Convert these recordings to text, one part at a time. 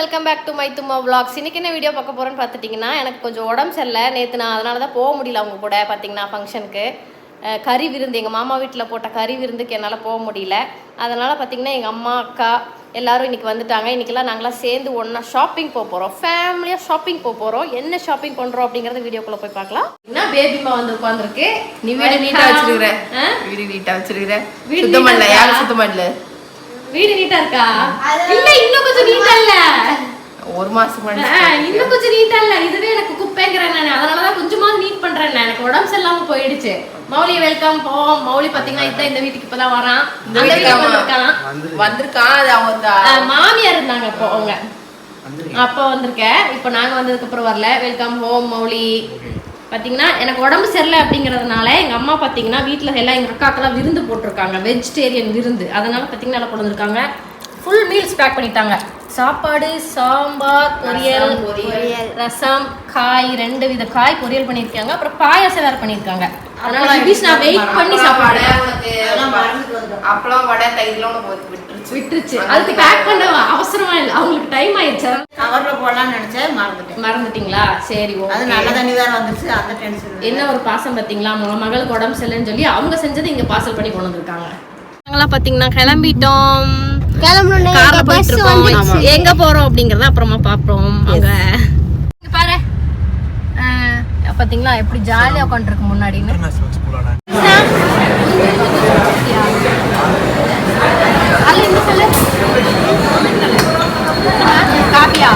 Welcome back to my தும்மா vlogs. இன்னைக்கு என்ன வீடியோ பார்க்க போறேன்னு பார்த்துட்டிங்கன்னா எனக்கு கொஞ்சம் உடம்பு சரியில்லை. நேற்று நான் அதனால தான் போக முடியல அவங்க கூட பார்த்தீங்கன்னா ஃபங்க்ஷனுக்கு கறி விருந்து எங்கள் மாமா வீட்டில் போட்ட கறி விருந்துக்கு என்னால் போக முடியல. அதனால் பார்த்தீங்கன்னா எங்கள் அம்மா அக்கா எல்லாரும் இன்னைக்கு வந்துட்டாங்க. இன்னைக்கெல்லாம் நாங்களாம் சேர்ந்து ஒன்றா ஷாப்பிங் போக போகிறோம் ஃபேமிலியாக ஷாப்பிங் போக போகிறோம் என்ன ஷாப்பிங் பண்ணுறோம் அப்படிங்கிறத வீடியோக்குள்ளே போய் பார்க்கலாம். என்ன பேபிமா வந்து உட்காந்துருக்கு நீ வீடு நீட்டா வச்சிருக்கிற. வீடு நீட்டா வச்சிருக்கிற. சுத்தம் பண்ணல. யாரும் சுத்தம் பண்ணல? வீடு நீட்டா இருக்கா? இல்ல இன்னும் கொஞ்சம் நீட்டா இல்ல. ஒரு மாசம் இன்னும் கொஞ்சம் நீட்டா இல்ல. இதுவே எனக்கு குப்பைங்கிறேன் நான். அதனாலதான் கொஞ்சமாவது நீட் பண்றேன். எனக்கு உடம்பு சரியில்லாம போயிடுச்சு. மௌலி வெல்கம் போவோம். மௌலி பாத்தீங்கன்னா இதான் இந்த வீட்டுக்கு இப்பதான் வரான். இந்த அந்த வீட்டுக்கு வந்திருக்கான். வந்திருக்கான். அது அவன் ஆ, மாமியார் இருந்தாங்க அப்போ அவங்க. அப்போ வந்திருக்கேன். இப்போ நாங்க வந்ததுக்கு அப்புறம் வரல. Welcome home Mouli. பாத்தீங்கன்னா எனக்கு உடம்பு சரியில்லை அப்படிங்கறதுனால எங்க அம்மா பாத்தீங்கன்னா வீட்ல எல்லாம் எங்க அக்காக்கெல்லாம் விருந்து போட்டிருக்காங்க. வெஜிடேரியன் விருந்து. அதனால பாத்தீங்கன்னா எல்லாம் கொண்டு வந்திருக்காங்க. ஃபுல் மீல்ஸ் பேக் பண்ணிட்டாங்க. சாப்பாடு சாம்பார் பொரியல் ரசம் காய் ரெண்டு வித காய் பொரியல் பண்ணியிருக்காங்க. அப்புறம் பாயாசம் வேற பண்ணியிருக்காங்க. அதனால நான் வெயிட் பண்ணி சாப்பாடு அப்பளம் வடை விட்டுருச்சு. விட்டுருச்சு. அதுக்கு பேக் பண்ண மறந்துட்டேன். மறந்துட்டீங்களா? சரி அது நல்ல தண்ணி வேற வந்துருச்சு அந்த டென்ஷன் என்ன ஒரு பாசம் பாத்தீங்களா? உங்க மகளுக்கு உடம்பு சரியில்லைன்னு சொல்லி அவங்க செஞ்சது இங்க பார்சல் பண்ணி கொண்டு வந்திருக்காங்க. நாங்களாம் பாத்தீங்கன்னா கிளம்பிட்டோம். கிளம்பணும் கார்ல போயிட்டு இருக்கோம். எங்க போறோம் அப்படிங்கறத அப்புறமா பாப்போம். அங்க. பாரு. பாத்தீங்களா? எப்படி ஜாலியா உட்காந்துருக்கு முன்னாடின்னு அல்ல இந்த சொல்லு காப்பியா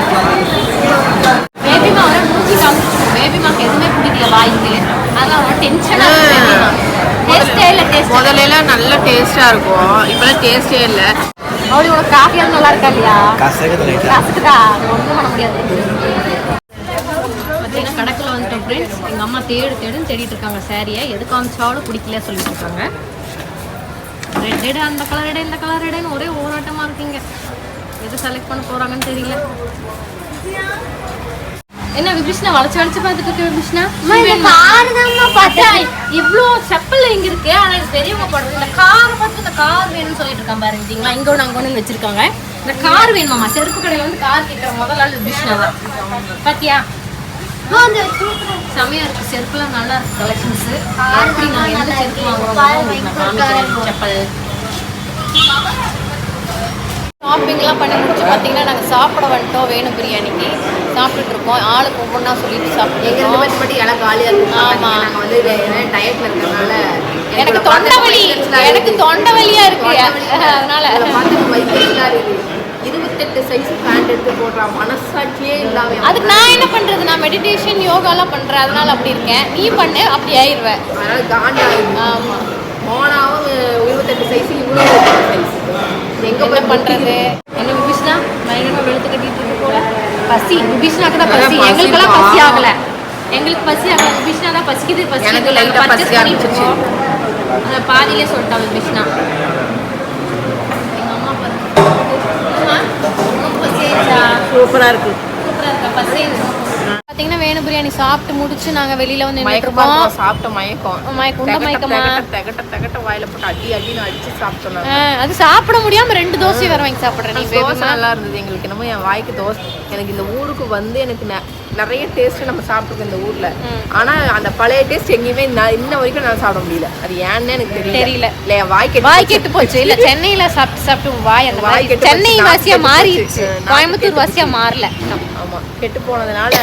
பேபிமா வர மூஞ்சி காமிச்சிருக்கும் பேபிமாக்கு எதுவுமே பிடிக்கல வாய்க்கு அதெல்லாம் ரொம்ப டென்ஷனா டேஸ்டே இல்ல டேஸ்ட் முதல்ல எல்லாம் நல்ல டேஸ்டா இருக்கும். இப்பெல்லாம் டேஸ்டே இல்ல. உனக்கு காஃபியா நல்லா இருக்கா இல்லையா? கசக்குதா? பண்ண முடியாது. பார்த்தீங்கன்னா கடைக்குள்ள வந்துட்டோம் ஃப்ரெண்ட்ஸ் எங்கள் அம்மா தேடு தேடுன்னு தேடிட்டு இருக்காங்க. சாரியை எது காமிச்சாலும் பிடிக்கல சொல்லிட்டு இருக்காங்க. ரெட் எடு அந்த கலர் எடு இந்த கலர் எடுன்னு ஒரே ஓராட்டமாக இருக்கீங்க. எது செலக்ட் பண்ண போகிறாங்கன்னு தெரியல. என்ன விபிஷ்ணா வளைச்சு வளைச்சு பார்த்துட்டு இருக்க விபிஷ்ணா இவ்வளோ செப்பல் இங்க இருக்கு. ஆனா இது பெரியவங்க போடுறது இந்த கார் பார்த்து இந்த கார் வேணும்னு சொல்லிட்டு இருக்கான் பாருங்க சரிங்களா இங்க ஒன்று அங்க ஒன்று வச்சிருக்காங்க. இந்த கார் வேணுமாமா செருப்பு கடையில வந்து கார் கேட்குற முதல் ஆள் விபிஷ்ணா தான். பாத்தியா? செமையா இருக்கு. செருப்புலாம் நல்லா இருக்கு. கலெக்ஷன்ஸ் எப்படி நான் எந்த செருப்பு வாங்குறோம் செப்பல். ஷாப்பிங்லாம் பண்ணி முடிச்சு பார்த்தீங்கன்னா நாங்கள் சாப்பிட வந்துட்டோம் வேணும் பிரியாணிக்கு. சாப்பிட்டுட்டு இருக்கோம் ஆளுக்கு ஒவ்வொன்றா சொல்லிட்டு எங்க சாப்பிட்டுருக்கோம் ரெண்டு பேரும் மட்டும் இடம் காலியா இருக்கு. ஆமா. நாங்க வந்து டயட்ல இருக்கறனால எனக்கு தொண்டை வலி எனக்கு தொண்டை வலியா இருக்கு அதனால. பார்த்து வைக்கிறதா இருக்கு. இருபத்தெட்டு சைஸ் பேண்ட் எடுத்து போடுறான் மனசாட்சியே இல்லாம அதுக்கு நான் என்ன பண்றது? நான் மெடிடேஷன் யோகாலாம் பண்றேன். அதனால அப்படி இருக்கேன். நீ பண்ணு. அப்படி ஆயிருவேன் அதனால காண்டா ஆமா. போனாவும் இருபத்தெட்டு சைஸ் இவ்வளோ சைஸ் எங்க போய் பண்றது? என்ன விபிஷ்ணா? பயங்கரமா வெளுத்து கட்டிட்டு இருக்கு போல பசி. விபிஷ்ணாக்கு தான் பசி. எங்களுக்கெல்லாம். பசி ஆகல. எங்களுக்கு பசி ஆகல. விபிஷ்ணா தான் பசிக்குது. பசிக்குது. எனக்கு நாங்க light ஆ purchase பசிக்க பண்ணிட்டு இருக்கோம். அதை பாதியிலே சொல்லிட்டா விபிஷ்ணா எங்க அம்மா பாருங்க. அம்மா, ரொம்ப பசியாயிடுச்சா? சூப்பரா இருக்கு. சூப்பரா இருக்கா? பசி பாத்தீங்கன்னா வேணு பிரியாணி சாப்பிட்டு முடிச்சு நாங்க வெளியில வந்து இருக்கும், சாப்பிட்ட மயக்கம். மயக்கம், உண்ட மயக்கமா? தெகட்ட, தெகட்ட வாயில போட்டு அடி அடின்னு அடிச்சு சாப்பிட்டோம் அது சாப்பிட முடியாம ரெண்டு தோசை வேற வாங்கி சாப்பிடுறேன் நீ தோசை நல்லா இருந்தது எங்களுக்கு. என்னமோ என் வாய்க்கு தோசை. எனக்கு இந்த ஊருக்கு வந்து எனக்கு நிறைய டேஸ்ட் நம்ம சாப்பிட்டுருக்கோம் இந்த ஊர்ல. ஆனா அந்த பழைய டேஸ்ட் எங்கேயுமே நான் இன்ன வரைக்கும் நான் சாப்பிட முடியல. அது ஏன்னு எனக்கு தெரியல. இல்ல என் வாய் கெட்டு வாய் கெட்டு போச்சு. இல்ல சென்னையில சாப்பிட்டு சாப்பிட்டு வாய் அந்த வாய் சென்னை வாசியா மாறிடுச்சு. கோயம்புத்தூர் வாசியா மாறல. ஆமா கெட்டு போனதுனால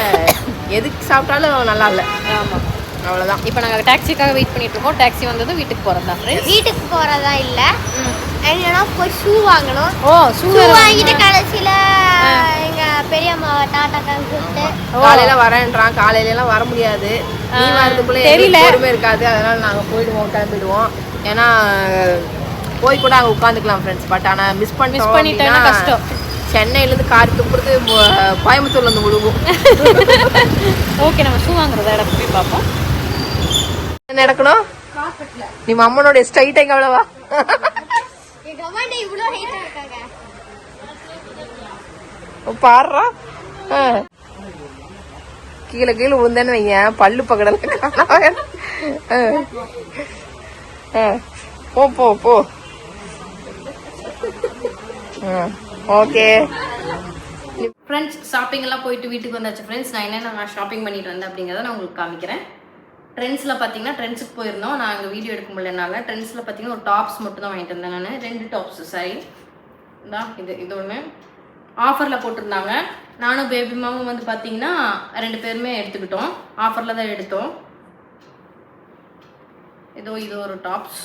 எதுக்கு சாப்பிட்டாலும் நல்லா இல்ல. ஆமா. அவ்வளவுதான். இப்போ நாங்க டாக்ஸிக்காக வெயிட் பண்ணிட்டு இருக்கோம். டாக்ஸி வந்ததும் வீட்டுக்கு போறதா ஃப்ரெண்ட்ஸ் வீட்டுக்கு போறதா இல்ல. என்னன்னா போய் ஷூ வாங்கணும். ஓ ஷூ வாங்கிட்டு கடைசியில எங்க பெரியம்மாவை டாட்டா கூப்பிட்டு காலையில வரேன்றான். காலையில எல்லாம் வர முடியாது. நீ வரதுக்குள்ள தெரியல. பொறுமை இருக்காது. அதனால நாங்க போயிடுவோம் கிளம்பிடுவோம். ஏன்னா போய் கூட அங்க உட்காந்துக்கலாம் ஃப்ரெண்ட்ஸ் பட் ஆனா மிஸ் Miss பண்ணிட்டோம்னா அப்படின்னா கஷ்டம். சென்னையில இருந்து கார் துப்புறது மு- கோயம்புத்தூர்ல இருந்து விழுவும் ஓகே நம்ம ஷூ வாங்குறத இடத்துக்கு போய் பார்ப்போம். என்ன நடக்கணும்? நீ அம்மனோட ஸ்ட்ரைட் எங்க அவ்வளவா? பாடுறா? கீழே கீழே விழுந்தேன்னு வையன் பல்லு பக்கடல போ போ போ. ஓகே. ஃப்ரெண்ட்ஸ் ஷாப்பிங் எல்லாம் போயிட்டு வீட்டுக்கு வந்தாச்சு ஃப்ரெண்ட்ஸ் நான் என்னென்ன ஷாப்பிங் பண்ணிட்டு வந்தேன் அப்படிங்கிறத நான் உங்களுக்கு காமிக்கிறேன். ட்ரெண்ட்ஸில் பார்த்தீங்கன்னா ட்ரெண்ட்ஸுக்கு போயிருந்தோம். நான் அங்கே வீடியோ எடுக்க முடியலனால ட்ரெண்ட்ஸில் பார்த்தீங்கன்னா ஒரு டாப்ஸ் மட்டும் தான் வாங்கிட்டு வந்தேன் நான். ரெண்டு டாப்ஸ் சாரி தான் இது இது ஒன்று ஆஃபரில் போட்டிருந்தாங்க. நானும் பேபி மாமும் வந்து பார்த்தீங்கன்னா ரெண்டு பேருமே எடுத்துக்கிட்டோம். ஆஃபரில் தான் எடுத்தோம். இதோ இது ஒரு டாப்ஸ்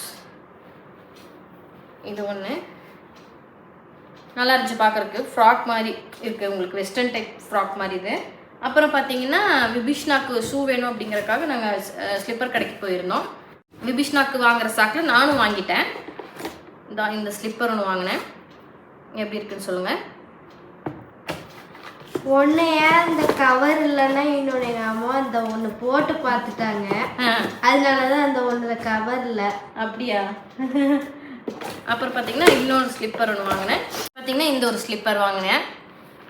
இது ஒன்று நல்லா இருந்துச்சு பார்க்கறதுக்கு. ஃப்ராக் மாதிரி இருக்குது உங்களுக்கு வெஸ்டர்ன் டைப் ஃப்ராக் மாதிரி இது. அப்புறம் பார்த்தீங்கன்னா விபிஷ்னாக்கு ஷூ வேணும் அப்படிங்கறதுக்காக நாங்கள் ஸ்லிப்பர் கடைக்கு போயிருந்தோம். விபிஷ்னாக்கு வாங்குற சாக்கில் நானும் வாங்கிட்டேன். இந்த இந்த ஸ்லிப்பர் ஒன்று வாங்கினேன். எப்படி இருக்குன்னு சொல்லுங்கள் ஒன்று ஏன் இந்த கவர் இல்லைன்னா என்னோட எங்கள் அம்மா இந்த ஒன்று போட்டு பார்த்துட்டாங்க. அதனால தான் அந்த ஒன்று கவர் இல்லை. அப்படியா? அப்புறம் பார்த்தீங்கன்னா இன்னொரு ஸ்லிப்பர் ஒன்று வாங்கினேன். பார்த்தீங்கன்னா இந்த ஒரு ஸ்லிப்பர் வாங்கினேன்.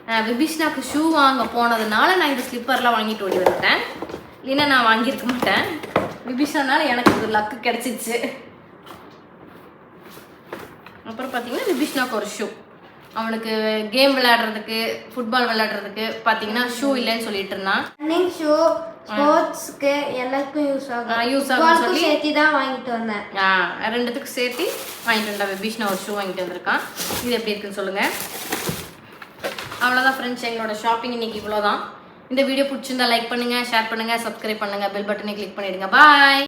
அஹ் விபிஷ்னாக்கு ஷூ வாங்க போனதுனால நான் இந்த ஸ்லிப்பர்லாம் வாங்கிட்டு ஓடி வந்துட்டேன். இல்லைன்னா நான் வாங்கியிருக்க மாட்டேன். விபிஷ்னால எனக்கு ஒரு லக்கு கிடச்சிச்சு அப்புறம் பார்த்தீங்கன்னா விபிஷ்னாக்கு ஒரு ஷூ அவனுக்கு கேம் விளையாடுறதுக்கு ஃபுட்பால் விளையாடுறதுக்கு பார்த்தீங்கன்னா ஷூ இல்லைன்னு சொல்லிட்டு இருந்தான். ரன்னிங் ஷூ ஸ்போர்ட்ஸ்க்கு எல்லாருக்கும் யூஸ் ஆகும். Football-க்கும் சொல்லி- சேர்த்து தான் வாங்கிட்டு வந்தேன். ஆ, ரெண்டுத்துக்கும் சேர்த்து வாங்கிட்டு வந்தா விபீஷ்ணா ஒரு ஷூ வாங்கிட்டு வந்திருக்கான். இது எப்படி இருக்குன்னு சொல்லுங்க. அவ்வளோதான் ஃப்ரெண்ட்ஸ் எங்களோட ஷாப்பிங் இன்னைக்கு இவ்வளோதான் இந்த வீடியோ பிடிச்சிருந்தா லைக் பண்ணுங்க ஷேர் பண்ணுங்க சப்ஸ்கிரைப் பண்ணுங்க பெல் பட்டனை கிளிக் பண்ணிடுங்க. பாய்